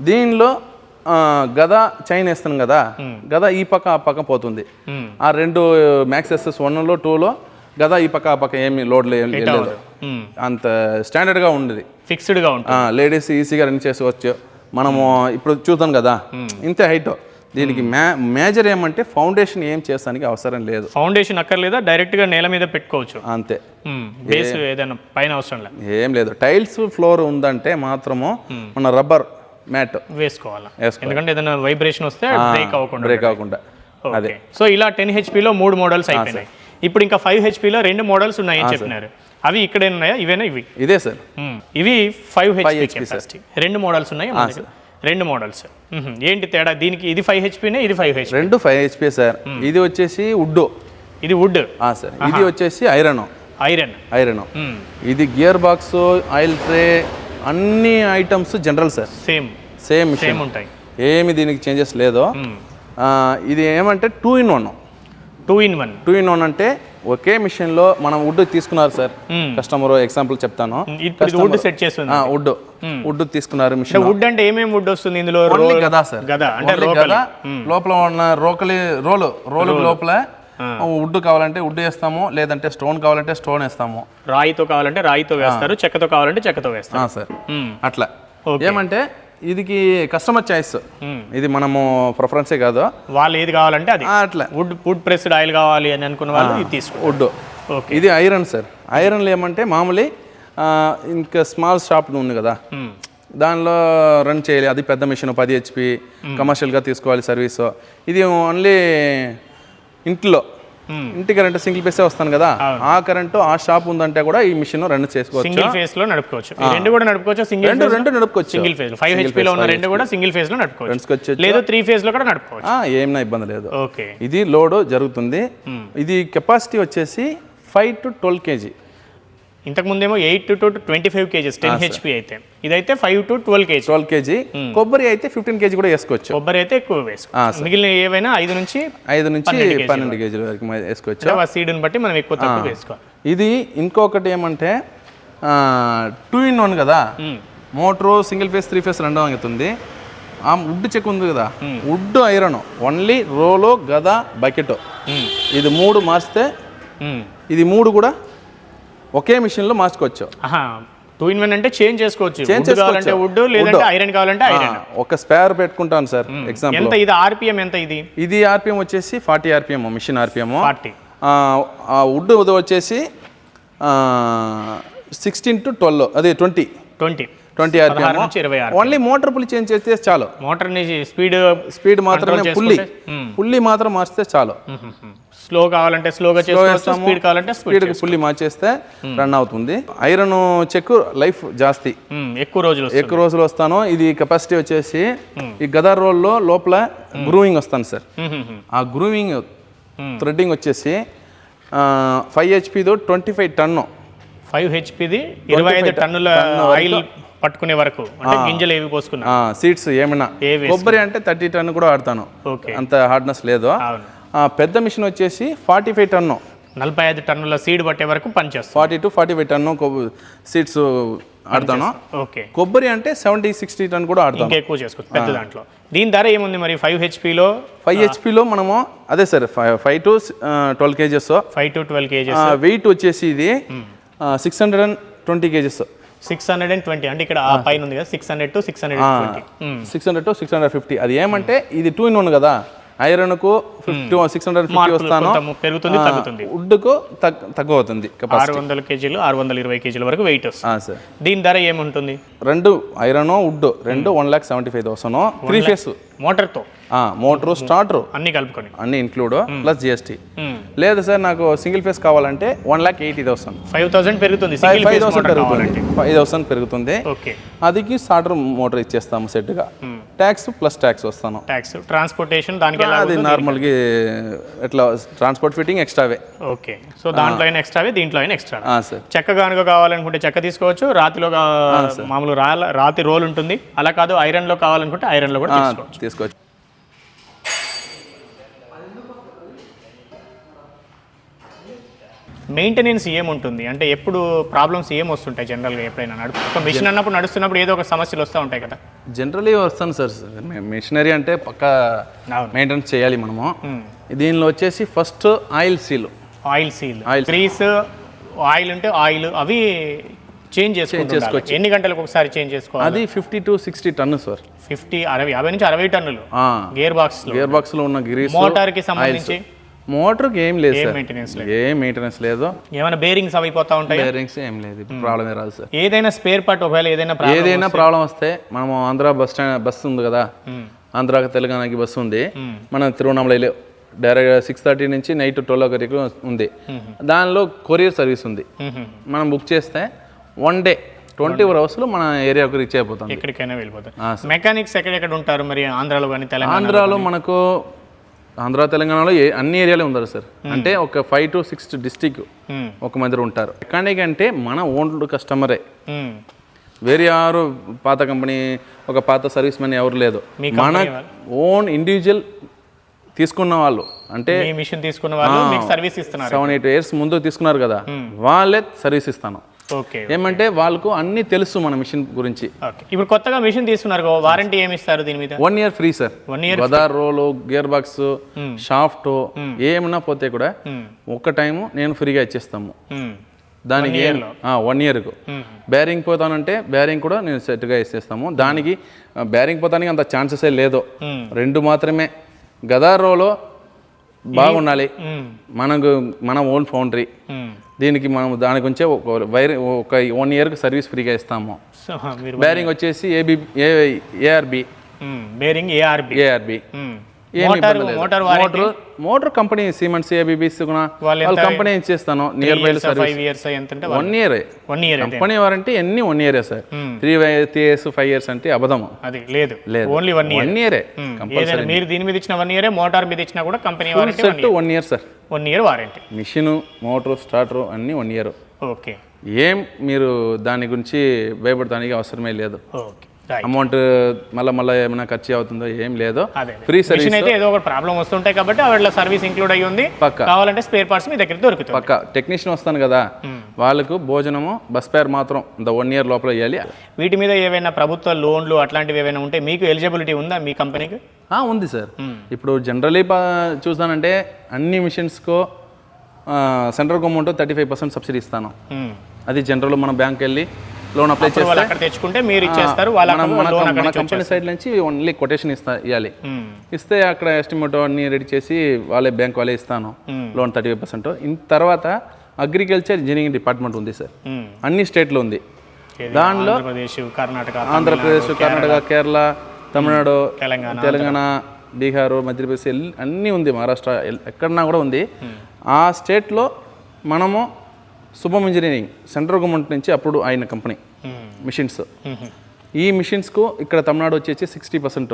Speaker 2: దీనిలో గద చైన్ వేస్తాను కదా గద ఈ పక్క ఆ పక్క పోతుంది. ఆ రెండు మ్యాక్స్ ఎస్ఎస్ వన్లో టూలో గద ఈ పక్క ఆ పక్క ఏమి లోడ్ లేదు. అంత స్టాండర్డ్గా ఉండేది.
Speaker 1: ఫిక్స్డ్గా ఉంటుంది.
Speaker 2: లేడీస్ ఈజీగా రన్ చేసుకోవచ్చు మనము ఇప్పుడు చూద్దాం కదా ఇంతే హైట్. దీనికి మ్యా మేజర్ ఏమంటే ఫౌండేషన్ ఏం చేస్తానికి అవసరం లేదు.
Speaker 1: ఫౌండేషన్ అక్కర్లేదా? డైరెక్ట్గా నేల మీద పెట్టుకోవచ్చు.
Speaker 2: అంతే.
Speaker 1: బేస్ ఏదైనా పైన అవసరం లేదు.
Speaker 2: ఏం లేదు. టైల్స్ ఫ్లోర్ ఉందంటే మాత్రము మన రబ్బర్ మ్యాట్
Speaker 1: వేసుకోవాలా. ఎందుకంటే ఏదైనా వైబ్రేషన్ వస్తే బ్రేక్ అవ్వకుండా
Speaker 2: బ్రేక్ అవ్వకుండా.
Speaker 1: ఓకే సో ఇలా టెన్ హెచ్పిలో మూడు మోడల్స్ అయిపోయినాయి. ఇప్పుడు ఇంకా ఫైవ్ హెచ్పిలో రెండు మోడల్స్ ఉన్నాయని చెప్పినారు. అవి ఇక్కడే ఉన్నాయా? ఇవేనా ఇవి?
Speaker 2: ఇదే సార్.
Speaker 1: ఇవి ఫైవ్ హెచ్పి కెపాసిటీ రెండు మోడల్స్ ఉన్నాయి. రెండు మోడల్స్ ఏంటి తేడా? దీనికి ఇది ఫైవ్ హెచ్పినే ఇది ఫైవ్ హెచ్పి
Speaker 2: రెండు ఫైవ్ హెచ్పి సార్ ఇది వచ్చేసి వుడ్
Speaker 1: ఇది వుడ్
Speaker 2: సార్ ఇది వచ్చేసి ఐరన్
Speaker 1: ఐరన్
Speaker 2: ఐరన్ ఇది గియర్ బాక్స్ ఆయిల్ ట్రే అన్ని items general sir
Speaker 1: same
Speaker 2: same
Speaker 1: same ఉంటాయి.
Speaker 2: ఏమి దీనికి చేంజెస్ లేదు. ఇది ఏమంటే two in one
Speaker 1: two in one
Speaker 2: two in one అంటే ఒకే మిషన్లో మనం వుడ్ తీసుకున్నారు సార్. కస్టమర్ ఎగ్జాంపుల్ చెప్తాను.
Speaker 1: వుడ్ సెట్ చేస్తుంది.
Speaker 2: వుడ్ వుడ్ తీసుకున్నారు మిషన్
Speaker 1: వుడ్ అంటే ఏమేమి వుడ్ వస్తుంది ఇందులో?
Speaker 2: గదా సార్.
Speaker 1: గదా. అంటే.
Speaker 2: గదా. లోపల ఉన్న రోకలి రోలు రోలు లోపల వుడ్ కావాలంటే వుడ్ వేస్తాము లేదంటే స్టోన్ కావాలంటే స్టోన్ వేస్తాము.
Speaker 1: రాయితో కావాలంటే రాయితో వేస్తారు చెక్కతో కావాలంటే చెక్కతో వేస్తారు.
Speaker 2: సార్. అట్లా. ఏమంటే ఇదికి కస్టమర్ చాయిస్. ఇది మనము ప్రిఫరెన్సే కాదు.
Speaker 1: వాళ్ళు ఏది కావాలంటే అది.
Speaker 2: అట్లా.
Speaker 1: వుడ్ వుడ్ ప్రెస్డ్ ఆయిల్ కావాలి అని అనుకున్న వాళ్ళు ఇది తీసుకో
Speaker 2: వుడ్
Speaker 1: ఓకే
Speaker 2: ఇది ఐరన్ సార్ ఐరన్లు ఏమంటే మామూలు ఇంకా స్మాల్ షాప్ ఉంది కదా. దానిలో రన్ చేయాలి. అది పెద్ద మిషన్ పది హెచ్పి కమర్షియల్గా తీసుకోవాలి సర్వీస్ ఇది ఓన్లీ ఇంట్లో. ఇంటి కరెంట్ సింగిల్ పీసే వస్తాను కదా ఆ కరెంటు ఆ షాప్ ఉందంటే కూడా ఈ మిషన్ రన్ చేసుకోవచ్చు.
Speaker 1: సింగిల్ ఫేస్లో నడుపుకోవచ్చు. రెండు కూడా నడుపుకోవచ్చు సింగిల్
Speaker 2: రెండు రెండు నడుపుకోవచ్చు.
Speaker 1: సింగిల్ ఫేజ్ ఫైవ్ హెచ్పీ లో ఉన్న రెండు కూడా సింగిల్ ఫేజ్లో నడుపుకోవచ్చు. లేదు త్రీ ఫేజ్లో కూడా నడుపుకోవచ్చు.
Speaker 2: ఆ, ఏం నా ఇబ్బంది లేదు.
Speaker 1: ఓకే
Speaker 2: ఇది లోడ్ జరుగుతుంది. ఇది కెపాసిటీ వచ్చేసి ఫైవ్ టు ట్వెల్వ్ కేజీ
Speaker 1: ఇంతకు ముందేమో eight to twenty five kgs ten HP అయితే. ఇదైతే five to twelve kg.
Speaker 2: Twelve kg. కొబ్బరి అయితే ఫిఫ్టీన్ కేజీ కూడా వేసుకోవచ్చు.
Speaker 1: కొబ్బరి అయితే ఎక్కువ వేసుకో మిగిలిన ఏవైనా ఐదు నుంచి
Speaker 2: ఐదు నుంచి పన్నెండు కేజీల వరకు. వేసుకోవచ్చు.
Speaker 1: ఆ సీడ్ని బట్టి మనం ఎక్కువ తక్కువ వేసుకోవాలి.
Speaker 2: ఇది ఇంకొకటి ఏమంటే టూ ఇన్ వన్ కదా. Motor single phase three phase రెండో అవుతుంది ఆ వుడ్ చెక్ ఉంది కదా? వుడ్ ఐరన్ ఓన్లీ రోలో గద బకెట్. ఇది మూడు మార్చితే. ఇది మూడు కూడా ఒకే మిషన్లో మార్చుకోవచ్చు
Speaker 1: టూ ఇన్ వన్ అంటే చేంజ్ చేసుకోవచ్చు. వుడ్ కావాలంటే. వుడ్ లేదంటే ఐరన్ కావాలంటే ఐరన్.
Speaker 2: ఒక స్పేర్ పెట్టుకుంటాను సార్ ఎగ్జాంపుల్.
Speaker 1: ఎంత ఇది? ఆర్పిఎం ఎంత ఇది?
Speaker 2: ఇది ఆర్పిఎం వచ్చేసి forty RPM machine RPM.
Speaker 1: Forty.
Speaker 2: ఆ వుడ్ వచ్చేసి సిక్స్టీన్ టు ట్వెల్వ్ అదే twenty.
Speaker 1: Twenty.
Speaker 2: Twenty RPM. Only motor pulley change చేస్తే చాలు.
Speaker 1: మోటార్ స్పీడ్
Speaker 2: స్పీడ్ మాత్రమే పుల్లి. పుల్లి మాత్రం మార్చితే చాలు.
Speaker 1: స్లో కావాలంటే స్లోగా చేసుకోవచ్చు స్పీడ్ కావాలంటే స్పీడ్
Speaker 2: పుల్లి మార్చేస్తే రన్ అవుతుంది. ఐరన్ చెక్ లైఫ్ జాస్తి.
Speaker 1: ఎక్కువ రోజులు.
Speaker 2: ఎక్కువ రోజులు వస్తాను. ఇది కెపాసిటీ వచ్చేసి ఈ గదార్ రోల్లో లోపల గ్రూవింగ్ వస్తాను సార్. ఆ గ్రూవింగ్ థ్రెడ్డింగ్ వచ్చేసి ఫైవ్ హెచ్పిదో ట్వంటీ ఫైవ్ టన్ను
Speaker 1: ఫైవ్ హెచ్పిది ఇరవై ఐదు టన్నుల ఆయిల్ పట్టుకునే వరకు. అంటే గింజలు ఏవి పోసుకున్నా?
Speaker 2: సీడ్స్ ఏమైనా. కొబ్బరి అంటే థర్టీ టన్ కూడా ఆడతాను
Speaker 1: ఓకే.
Speaker 2: అంత హార్డ్నెస్ లేదు. పెద్ద మిషన్ వచ్చేసి ఫార్టీ ఫైవ్ టన్ను.
Speaker 1: నలభై ఐదు టన్నుల సీడ్ పట్టే వరకు పనిచేస్తుంది.
Speaker 2: Forty to forty five ton seeds ఆడతాను.
Speaker 1: ఓకే.
Speaker 2: కొబ్బరి అంటే సెవెంటీ సిక్స్టీ టన్ కూడా ఆడతాను
Speaker 1: ఇంకా ఎక్కువ చేసుకోవచ్చు పెద్ద దాంట్లో. దీని ధర ఏముంది మరి? ఫైవ్ హెచ్పిలో?
Speaker 2: ఫైవ్ హెచ్పిలో మనము అదే sir five to twelve kgs.
Speaker 1: Five to twelve kgs.
Speaker 2: Weight వచ్చేసి ఇది six hundred and twenty kgs.
Speaker 1: Six hundred and twenty అంటే ఇక్కడ పైన ఉంది కదా six hundred to six hundred
Speaker 2: six hundred to six hundred fifty. అది ఏమంటే ఇది టూ ఇన్ వన్ కదా? ఐరన్కు ఫిఫ్టీ సిక్స్ హండ్రెడ్ ఫిఫ్టీ వస్తాను.
Speaker 1: పెరుగుతుంది తగ్గుతుంది.
Speaker 2: వుడ్కు తక్కువ అవుతుంది
Speaker 1: ఆరు వందల కేజీలు ఆరు వందల ఇరవై కేజీల వరకు వెయిట్ వస్తుంది.
Speaker 2: సార్.
Speaker 1: దీని ధర ఏముంటుంది?
Speaker 2: రెండు ఐరన్ వుడ్ రెండు one lakh seventy five thousand. Three phase.
Speaker 1: మోటార్తో?
Speaker 2: Motor starter.
Speaker 1: అన్ని కలుపుకొని.
Speaker 2: అన్ని ఇంక్లూడ్ ప్లస్ జిఎస్టీ లేదు సార్ నాకు సింగిల్ ఫేస్ కావాలంటే one lakh eighty thousand.
Speaker 1: Five thousand పెరుగుతుంది
Speaker 2: ఫైవ్ థౌసండ్ పెరుగుతుంది. ఫైవ్ థౌసండ్ పెరుగుతుంది.
Speaker 1: ఓకే.
Speaker 2: అదికి స్టార్టర్ మోటార్ ఇచ్చేస్తాము సెట్గా. ట్యాక్స్ ప్లస్ ట్యాక్స్ వస్తాను.
Speaker 1: ట్యాక్స్ ట్రాన్స్పోర్టేషన్ దానికి
Speaker 2: అది నార్మల్గా ఎట్లా ట్రాన్స్పోర్ట్ ఫిట్టింగ్ ఎక్స్ట్రావే.
Speaker 1: ఓకే. సో దాంట్లో అయినా ఎక్స్ట్రావే దీంట్లో అయినా ఎక్స్ట్రా
Speaker 2: సార్.
Speaker 1: చెక్క కనుక కావాలనుకుంటే చెక్క తీసుకోవచ్చు రాతిలో మామూలు రాతి రోల్ ఉంటుంది. అలా కాదు ఐరన్లో కావాలనుకుంటే ఐరన్లో కూడా తీసుకోవచ్చు. మెయింటెనెన్స్ ఏముంటుంది అంటే ఎప్పుడు ప్రాబ్లమ్స్ ఏం వస్తుంటాయి జనరల్గా ఎప్పుడైనా నడుపు ఒక మిషన్ అన్నప్పుడు నడుస్తున్నప్పుడు ఏదో ఒక సమస్యలు వస్తూ ఉంటాయి కదా?
Speaker 2: జనరలీ వస్తాను సార్ మిషనరీ అంటే పక్కా మెయింటెనెన్స్ చేయాలి మనము. దీనిలో వచ్చేసి first oil seal.
Speaker 1: Oil seal.
Speaker 2: Oil
Speaker 1: grease oil ఉంటే ఆయిల్ అవి చేంజ్ చేసుకోవచ్చు. ఎన్ని గంటలకు ఒకసారి చేంజ్ చేసుకోవాలి?
Speaker 2: అది fifty to sixty ton sir.
Speaker 1: Fifty అరవై యాభై నుంచి అరవై టన్నులు. గేర్ బాక్స్
Speaker 2: గేర్ బాక్స్లో ఉన్న గ్రీస్
Speaker 1: మోటార్కి సంబంధించి?
Speaker 2: మోటార్కి ఏం లేదు సార్.
Speaker 1: మెయింటెనెన్స్ లేదు.
Speaker 2: ఏం మెయింటెనెన్స్ లేదు.
Speaker 1: ఏమైనా బేరింగ్స్ అవి అయిపోతా ఉంటాయి?
Speaker 2: బేరింగ్స్ ఏం లేదు. ప్రాబ్లమే రాదు సార్.
Speaker 1: ఏదైనా స్పేర్ పార్ట్ ఒకవేళ ఏదైనా
Speaker 2: ఏదైనా ప్రాబ్లం వస్తే మనము ఆంధ్ర బస్ స్టాండ్ బస్సు ఉంది కదా? ఆంధ్ర తెలంగాణకి బస్సు ఉంది. మన తిరువண்ணామలలో డైరెక్ట్ సిక్స్ థర్టీ నుంచి నైట్ ట్వెల్వ్ వరకు ఉంది. దానిలో కొరియర్ సర్వీస్ ఉంది. మనం బుక్ చేస్తే వన్ డే ట్వంటీ ఫోర్ అవర్స్లో మన ఏరియాకు రీచ్ అయిపోతుంది.
Speaker 1: ఎక్కడికైనా వెళ్ళిపోతాయి. మెకానిక్స్ ఎక్కడెక్కడ ఉంటారు మరి ఆంధ్రాలో కానీ తెలంగాణ
Speaker 2: ఆంధ్రాలో మనకు ఆంధ్ర తెలంగాణలో ఏ అన్ని ఏరియాలో ఉన్నారు సార్. అంటే ఒక ఫైవ్ టు సిక్స్ డిస్టిక్ ఒక మంది ఉంటారు. మెకానిక్ అంటే మన ఓన్ కస్టమరే వేరే ఎవరు పాత కంపెనీ ఒక పాత సర్వీస్ మెన్ ఎవరు లేదు. మన ఓన్ ఇండివిజువల్ తీసుకున్న వాళ్ళు. అంటే
Speaker 1: మిషన్ తీసుకున్న వాళ్ళు సర్వీస్ ఇస్తున్నారు.
Speaker 2: సెవెన్ ఎయిట్ ఇయర్స్ ముందు తీసుకున్నారు కదా. వాళ్ళే సర్వీస్ ఇస్తాను.
Speaker 1: ఓకే
Speaker 2: ఏమంటే వాళ్ళకు అన్ని తెలుసు మన మిషన్ గురించి.
Speaker 1: ఇప్పుడు కొత్తగా మిషన్ తీసుకున్నారు వారంటీ ఏమి ఇస్తారు దీని మీద?
Speaker 2: One year free sir
Speaker 1: one year
Speaker 2: Gadar రోలు గేర్ బాక్స్ షాఫ్ట్ ఏమన్నా పోతే కూడా
Speaker 1: Hmm.
Speaker 2: ఒక టైము నేను ఫ్రీగా ఇచ్చేస్తాము. దానికి
Speaker 1: year లో?
Speaker 2: వన్ ఇయర్కు బేరింగ్ పోతానంటే బేరింగ్ కూడా నేను సెట్గా ఇచ్చేస్తాము. దానికి బేరింగ్ పోతానికి అంత ఛాన్సెస్ లేదు.
Speaker 1: Hmm.
Speaker 2: రెండు మాత్రమే. గదార్ రోలో బాగుండాలి. మనకు మన ఓన్ ఫౌండరీ. దీనికి మనం దాని గురించే ఒక వైర్ ఒక వన్ ఇయర్కి సర్వీస్ ఫ్రీగా ఇస్తాము. బేరింగ్ వచ్చేసి AB ARB.
Speaker 1: Bearing ARB.
Speaker 2: ARB.
Speaker 1: Motor motor
Speaker 2: motor motor company Siemens ఏబిబిస్ కూడా
Speaker 1: వాళ్ళు
Speaker 2: కంపెనీ ఇచ్చేస్తాను near by
Speaker 1: five years
Speaker 2: one year
Speaker 1: one year
Speaker 2: company warranty ఎన్ని వన్ ఇయరే sir? Three three years five years అంటే అబద్ధము.
Speaker 1: అది లేదు.
Speaker 2: లేదు.
Speaker 1: ఓన్లీ వన్ ఇయర్
Speaker 2: వన్ ఇయరే
Speaker 1: మీరు దీని మీద ఇచ్చిన వన్ ఇయరే మోటార్ మీద ఇచ్చినా కూడా company warranty
Speaker 2: set one year sir
Speaker 1: one year warranty
Speaker 2: machine motor starter అన్నీ వన్ ఇయర్
Speaker 1: ఓకే
Speaker 2: ఏం మీరు దాని గురించి భయపడటానికి అవసరమే లేదు.
Speaker 1: ఓకే
Speaker 2: అమౌంట్ మళ్ళీ మళ్ళీ ఏమైనా ఖర్చు అవుతుందో ఏం లేదు ఫ్రీ సర్వీస్
Speaker 1: అయితే ఏదో ఒక ప్రాబ్లం వస్తుంటాయి కాబట్టి వాటిలో సర్వీస్ ఇంక్లూడ్ అయ్యి ఉంది.
Speaker 2: పక్కా.
Speaker 1: కావాలంటే స్పేర్ పార్ట్స్ మీ దగ్గర దొరుకుతుంది.
Speaker 2: పక్క. టెక్నీషియన్ వస్తాను కదా వాళ్ళకు భోజనము బస్ పేర్ మాత్రం ఇంత వన్ ఇయర్ లోపల ఇవ్వాలి
Speaker 1: వీటి మీద ఏవైనా ప్రభుత్వ లోన్లు అట్లాంటివి ఏవైనా ఉంటే మీకు ఎలిజిబిలిటీ ఉందా మీ కంపెనీకి
Speaker 2: ఉంది సార్. ఇప్పుడు జనరలీ చూస్తానంటే అన్ని మిషన్స్కు central government thirty five percent subsidy ఇస్తాను. అది జనరల్ మన బ్యాంక్ వెళ్ళి లోన్ అప్లై చేస్తే
Speaker 1: అక్కడ తెచ్చుకుంటే మీరు ఇచ్చేస్తారు వాళ్ళ
Speaker 2: మన కంపెనీ సైడ్ నుంచి ఓన్లీ కొటేషన్ ఇస్తా ఇవ్వాలి
Speaker 1: మ్మ్.
Speaker 2: ఇస్తే అక్కడ ఎస్టిమేట్ అన్ని రెడీ చేసి వాళ్ళే బ్యాంక్ వాళ్ళే ఇస్తాను. లోన్ థర్టీ ఫైవ్ పర్సెంట్ తర్వాత అగ్రికల్చర్ ఇంజనీరింగ్ డిపార్ట్మెంట్ ఉంది సార్.
Speaker 1: మ్మ్.
Speaker 2: అన్ని స్టేట్లో ఉంది? దానిలో
Speaker 1: ఆంధ్రప్రదేశ్ కర్ణాటక
Speaker 2: ఆంధ్రప్రదేశ్ కర్ణాటక కేరళ తమిళనాడు
Speaker 1: తెలంగాణ
Speaker 2: తెలంగాణ బీహార్ మధ్యప్రదేశ్ అన్నీ ఉంది మహారాష్ట్ర ఎక్కడన్నా కూడా ఉంది. ఆ స్టేట్లో మనము శుభం ఇంజనీరింగ్ సెంట్రల్ గవర్నమెంట్ నుంచి అప్పుడు అయిన కంపెనీ. మిషన్స్. ఈ మిషన్స్కు ఇక్కడ తమిళనాడు వచ్చేసి సిక్స్టీ పర్సెంట్.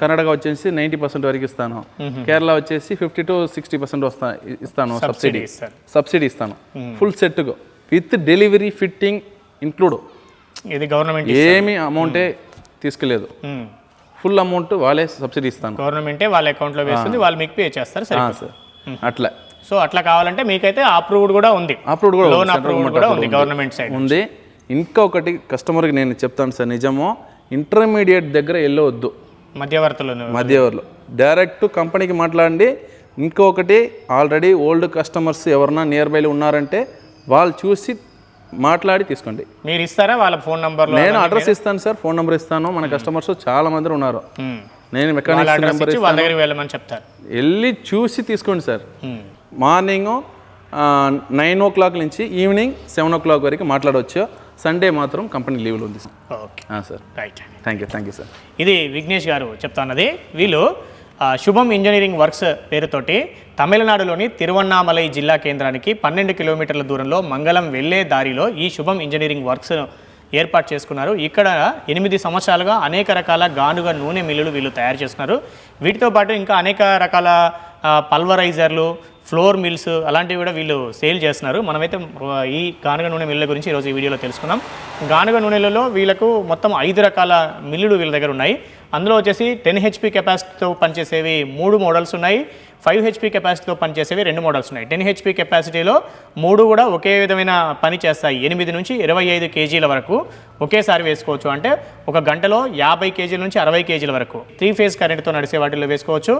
Speaker 2: కర్ణాటక వచ్చేసి నైంటీ పర్సెంట్ వరకు ఇస్తాను. కేరళ వచ్చేసి ఫిఫ్టీ టు సిక్స్టీ పర్సెంట్ వస్తా ఇస్తాను సబ్సిడీ. సబ్సిడీ. ఇస్తాను. ఫుల్ సెట్కు. With delivery fitting include.
Speaker 1: ఇది గవర్నమెంట్
Speaker 2: ఏమి అమౌంటే తీసుకెళ్ళలేదు ఫుల్ అమౌంట్ వాళ్ళే సబ్సిడీ ఇస్తాను.
Speaker 1: గవర్నమెంటే వాళ్ళ అకౌంట్లో వేస్తుంది వాళ్ళు మీకు పే చేస్తారు సరే.
Speaker 2: అట్లా.
Speaker 1: సో అట్లా కావాలంటే మీకైతే అప్రూవ్డ్ కూడా ఉంది.
Speaker 2: అప్రూవ్డ్ కూడా
Speaker 1: లోన్ అప్రూవ్డ్ కూడా ఉంది. గవర్నమెంట్ సైడ్
Speaker 2: ఉంది. ఇంకొకటి కస్టమర్కి నేను చెప్తాను సార్ నిజము ఇంటర్మీడియట్ దగ్గర వెళ్ళవద్దు
Speaker 1: మధ్యవర్తులను
Speaker 2: మధ్యవర్లు డైరెక్ట్ కంపెనీకి మాట్లాడండి. ఇంకొకటి ఆల్రెడీ ఓల్డ్ కస్టమర్స్ ఎవరన్నా నియర్ బైలో ఉన్నారంటే వాళ్ళు చూసి మాట్లాడి తీసుకోండి.
Speaker 1: మీరు ఇస్తారా? వాళ్ళ ఫోన్ నంబర్లో
Speaker 2: నేను అడ్రస్ ఇస్తాను సార్ ఫోన్ నెంబర్ ఇస్తాను. మన కస్టమర్స్ చాలా మంది ఉన్నారు. నేను
Speaker 1: అడ్రస్
Speaker 2: నెంబర్
Speaker 1: ఇచ్చి వాళ్ళ దగ్గరికి వెళ్ళమని చెప్తారు.
Speaker 2: వెళ్ళి చూసి తీసుకోండి sir. Morning nine o'clock నుంచి ఈవినింగ్ సెవెన్ ఓ క్లాక్ వరకు మాట్లాడవచ్చు సండే మాత్రం కంపెనీ లీవ్లో ఉంది సార్
Speaker 1: ఓకే
Speaker 2: ఆ, sir
Speaker 1: right
Speaker 2: thank you thank you sir
Speaker 1: ఇది విఘ్నేష్ గారు చెప్తున్నది వీళ్ళు శుభం ఇంజనీరింగ్ వర్క్స్ పేరుతోటి తమిళనాడులోని తిరువన్నామలై జిల్లా కేంద్రానికి పన్నెండు కిలోమీటర్ల దూరంలో మంగళం వెళ్ళే దారిలో ఈ శుభం ఇంజనీరింగ్ వర్క్స్ ఏర్పాటు చేసుకున్నారు. ఇక్కడ ఎనిమిది సంవత్సరాలుగా అనేక రకాల గానుగ నూనె మిల్లులు వీళ్ళు తయారు చేస్తున్నారు. వీటితో పాటు ఇంకా అనేక రకాల పల్వరైజర్లు ఫ్లోర్ మిల్స్ అలాంటివి కూడా వీళ్ళు సేల్ చేస్తున్నారు. మనమైతే ఈ గానుగ నూనె మిల్ల గురించి ఈరోజు ఈ వీడియోలో తెలుసుకున్నాం. గానుగ నూనెలలో వీళ్ళకు మొత్తం ఐదు రకాల మిల్లులు వీళ్ళ దగ్గర ఉన్నాయి. అందులో వచ్చేసి టెన్ హెచ్పి కెపాసిటీతో పనిచేసేవి మూడు మోడల్స్ ఉన్నాయి. ఫైవ్ హెచ్పి కెపాసిటీతో పనిచేసేవి రెండు మోడల్స్ ఉన్నాయి. టెన్ హెచ్పి కెపాసిటీలో మూడు కూడా ఒకే విధమైన పని చేస్తాయి. ఎనిమిది నుంచి ఇరవై ఐదు కేజీల వరకు ఒకేసారి వేసుకోవచ్చు. అంటే ఒక గంటలో యాభై కేజీల నుంచి అరవై కేజీల వరకు త్రీ ఫేజ్ కరెంట్తో నడిచే వాటిలో వేసుకోవచ్చు.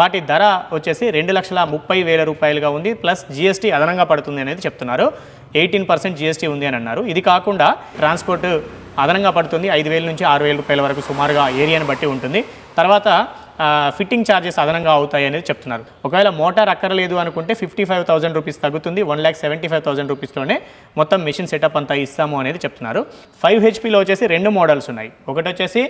Speaker 1: వాటి ధర వచ్చేసి రెండు లక్షల ముప్పై వేల రూపాయలుగా ఉంది. ప్లస్ జిఎస్టీ అదనంగా పడుతుంది అనేది చెప్తున్నారు. ఎయిటీన్ పర్సెంట్ జిఎస్టీ ఉంది అని అన్నారు. ఇది కాకుండా ట్రాన్స్పోర్ట్ అదనంగా పడుతుంది. ఐదు వేల నుంచి ఆరు వేల రూపాయల వరకు సుమారుగా ఏరియాని బట్టి ఉంటుంది. తర్వాత ఫిట్టింగ్ ఛార్జెస్ అదనంగా అవుతాయి అనేది చెప్తున్నారు. ఒకవేళ మోటార్ అక్కర్లేదు అనుకుంటే ఫిఫ్టీ ఫైవ్ థౌసండ్ రూపీస్ తగ్గుతుంది one lakh seventy five thousand రూపీస్లోనే మొత్తం మిషన్ సెటప్ అంతా ఇస్తాము అనేది చెప్తున్నారు. ఫైవ్ హెచ్పిలో వచ్చేసి రెండు మోడల్స్ ఉన్నాయి. ఒకటి వచ్చేసి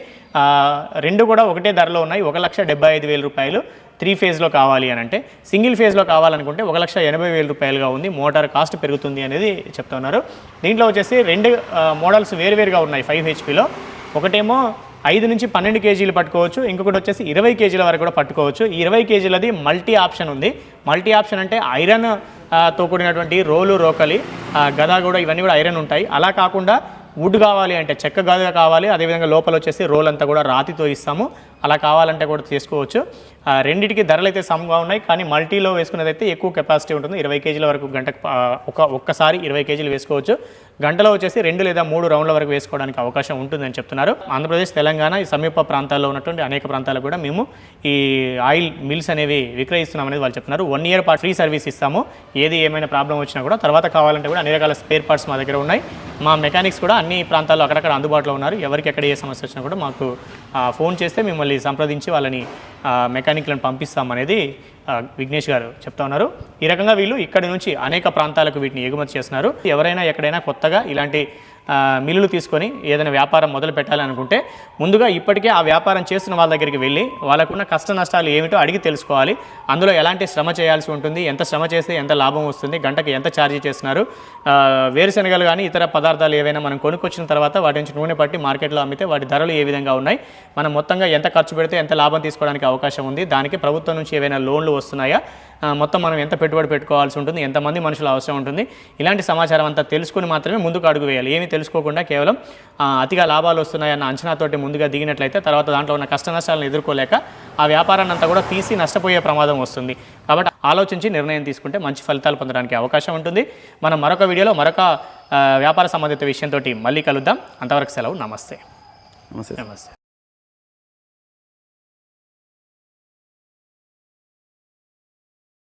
Speaker 1: రెండు కూడా ఒకటే ధరలో ఉన్నాయి ఒక లక్ష డెబ్బై ఐదు వేల రూపాయలు త్రీ ఫేజ్లో కావాలి అని అంటే సింగిల్ ఫేజ్లో కావాలనుకుంటే ఒక లక్ష ఎనభై వేల రూపాయలుగా ఉంది మోటార్ కాస్ట్ పెరుగుతుంది అనేది చెప్తున్నారు. దీంట్లో వచ్చేసి రెండు మోడల్స్ వేరువేరుగా ఉన్నాయి ఫైవ్ హెచ్పిలో ఒకటేమో ఐదు నుంచి పన్నెండు కేజీలు పట్టుకోవచ్చు. ఇంకొకటి వచ్చేసి ఇరవై కేజీల వరకు కూడా పట్టుకోవచ్చు. ఇరవై కేజీలది మల్టీ ఆప్షన్ ఉంది. మల్టీ ఆప్షన్ అంటే ఐరన్తో కూడినటువంటి రోలు రోకలి గదా కూడా ఇవన్నీ కూడా ఐరన్ ఉంటాయి. అలా కాకుండా వుడ్ కావాలి అంటే చెక్క గదా కావాలి. అదేవిధంగా లోపల వచ్చేసి రోల్ అంతా కూడా రాతితో ఇస్తాము. అలా కావాలంటే కూడా చేసుకోవచ్చు రెండింటికి ధరలు అయితే సమగా ఉన్నాయి కానీ మల్టీలో వేసుకునేదైతే ఎక్కువ కెపాసిటీ ఉంటుంది. ఇరవై కేజీల వరకు గంటకు ఒక ఒక్కసారి ఇరవై కేజీలు వేసుకోవచ్చు. గంటలో వచ్చేసి రెండు లేదా మూడు రౌండ్ల వరకు వేసుకోవడానికి అవకాశం ఉంటుందని చెప్తున్నారు. ఆంధ్రప్రదేశ్ తెలంగాణ ఈ సమీప ప్రాంతాల్లో ఉన్నటువంటి అనేక ప్రాంతాలకు కూడా మేము ఈ ఆయిల్ మిల్స్ అనేవి విక్రయిస్తున్నాం అనేది వాళ్ళు చెప్తున్నారు. వన్ ఇయర్ పాటు ఫ్రీ సర్వీస్ ఇస్తాము. ఏది ఏమైనా ప్రాబ్లం వచ్చినా కూడా తర్వాత కావాలంటే కూడా అన్ని రకాల స్పేర్ పార్ట్స్ మా దగ్గర ఉన్నాయి. మా మెకానిక్స్ కూడా అన్ని ప్రాంతాల్లో అక్కడక్కడ అందుబాటులో ఉన్నారు. ఎవరికి ఎక్కడ ఏ సమస్య వచ్చినా కూడా మాకు ఫోన్ చేస్తే మిమ్మల్ని సంప్రదించి వాళ్ళని మెకానిక్లను పంపిస్తామనేది విఘ్నేష్ గారు చెప్తా ఉన్నారు. ఈ రకంగా వీళ్ళు ఇక్కడ నుంచి అనేక ప్రాంతాలకు వీటిని ఎగుమతి చేస్తున్నారు. ఎవరైనా ఎక్కడైనా కొత్తగా ఇలాంటి మిల్లులు తీసుకొని ఏదైనా వ్యాపారం మొదలు పెట్టాలనుకుంటే ముందుగా ఇప్పటికే ఆ వ్యాపారం చేస్తున్న వాళ్ళ దగ్గరికి వెళ్ళి వాళ్ళకున్న కష్ట నష్టాలు ఏమిటో అడిగి తెలుసుకోవాలి. అందులో ఎలాంటి శ్రమ చేయాల్సి ఉంటుంది? ఎంత శ్రమ చేస్తే ఎంత లాభం వస్తుంది? గంటకి ఎంత ఛార్జీ చేస్తున్నారు? వేరుశనగలు కానీ ఇతర పదార్థాలు ఏవైనా మనం కొనుక్కొచ్చిన తర్వాత వాటి నుంచి నూనె పట్టి మార్కెట్లో అమ్మితే వాటి ధరలు ఏ విధంగా ఉన్నాయి? మనం మొత్తంగా ఎంత ఖర్చు పెడితే ఎంత లాభం తీసుకోవడానికి అవకాశం ఉంది? దానికి ప్రభుత్వం నుంచి ఏవైనా లోన్లు వస్తున్నాయా? మొత్తం మనం ఎంత పెట్టుబడి పెట్టుకోవాల్సి ఉంటుంది ఎంతమంది మనుషులు అవసరం ఉంటుంది ఇలాంటి సమాచారం అంతా తెలుసుకుని మాత్రమే ముందుకు అడుగు వేయాలి. ఏమీ తెలుసుకోకుండా కేవలం అతిగా లాభాలు వస్తున్నాయన్న అంచనాతోటి ముందుగా దిగినట్లయితే తర్వాత దాంట్లో ఉన్న కష్ట నష్టాలను ఎదుర్కోలేక ఆ వ్యాపారాన్ని అంతా కూడా తీసి నష్టపోయే ప్రమాదం వస్తుంది. కాబట్టి ఆలోచించి నిర్ణయం తీసుకుంటే మంచి ఫలితాలు పొందడానికి అవకాశం ఉంటుంది. మనం మరొక వీడియోలో మరొక వ్యాపార సంబంధిత విషయంతో మళ్ళీ కలుద్దాం. అంతవరకు సెలవు. నమస్తే.
Speaker 2: నమస్తే.
Speaker 1: నమస్తే.